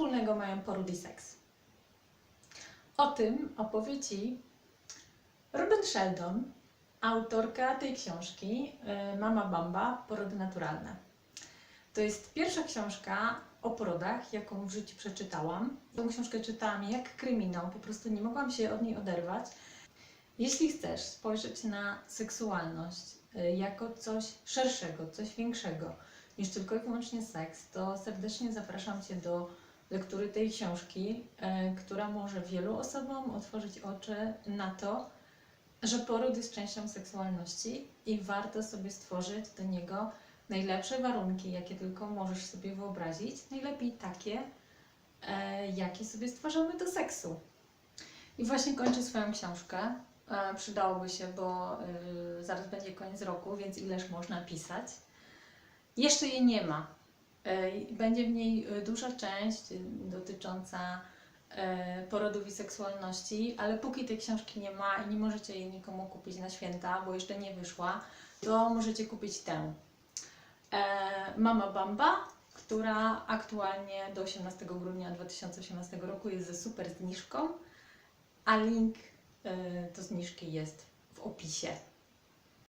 wspólnego mają poród i seks? O tym opowie Ci Ruben Sheldon, autorka tej książki y, Mama Bamba Porody naturalne. To jest pierwsza książka o porodach, jaką w życiu przeczytałam. Tą książkę czytałam jak kryminał, po prostu nie mogłam się od niej oderwać. Jeśli chcesz spojrzeć na seksualność y, jako coś szerszego, coś większego niż tylko i wyłącznie seks, to serdecznie zapraszam Cię do lektury tej książki, y, która może wielu osobom otworzyć oczy na to, że poród jest częścią seksualności i warto sobie stworzyć do niego najlepsze warunki, jakie tylko możesz sobie wyobrazić. Najlepiej takie, e, jakie sobie stwarzamy do seksu. I właśnie kończę swoją książkę. E, przydałoby się, bo zaraz będzie koniec roku, więc ileż można pisać. Jeszcze jej nie ma. E, będzie w niej y, duża część y, dotycząca e, porodów i seksualności, ale póki tej książki nie ma i nie możecie jej nikomu kupić na święta, bo jeszcze nie wyszła, to możecie kupić tę. E, Mama Bamba, która aktualnie do 18 grudnia 2018 roku jest ze super zniżką, a link e, do zniżki jest w opisie.